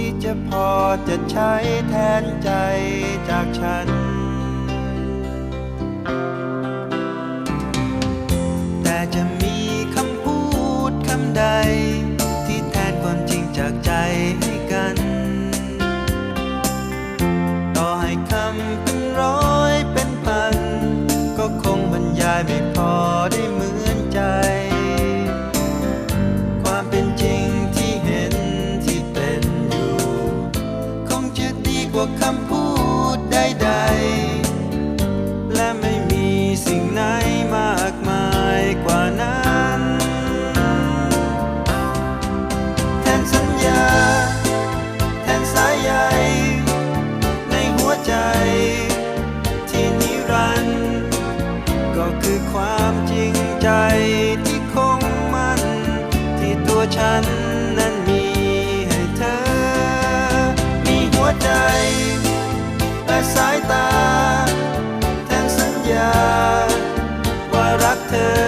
ที่จะพอจะใช้แทนใจจากฉัน แต่จะ กว่าคำพูดใดๆ และไม่มีสิ่งไหนมากมายกว่านั้น แทนสัญญา แทนสายใยในหัวใจ ที่นิรันดร์ก็คือความจริง สายตา แทนสัญญา ว่ารักเธอ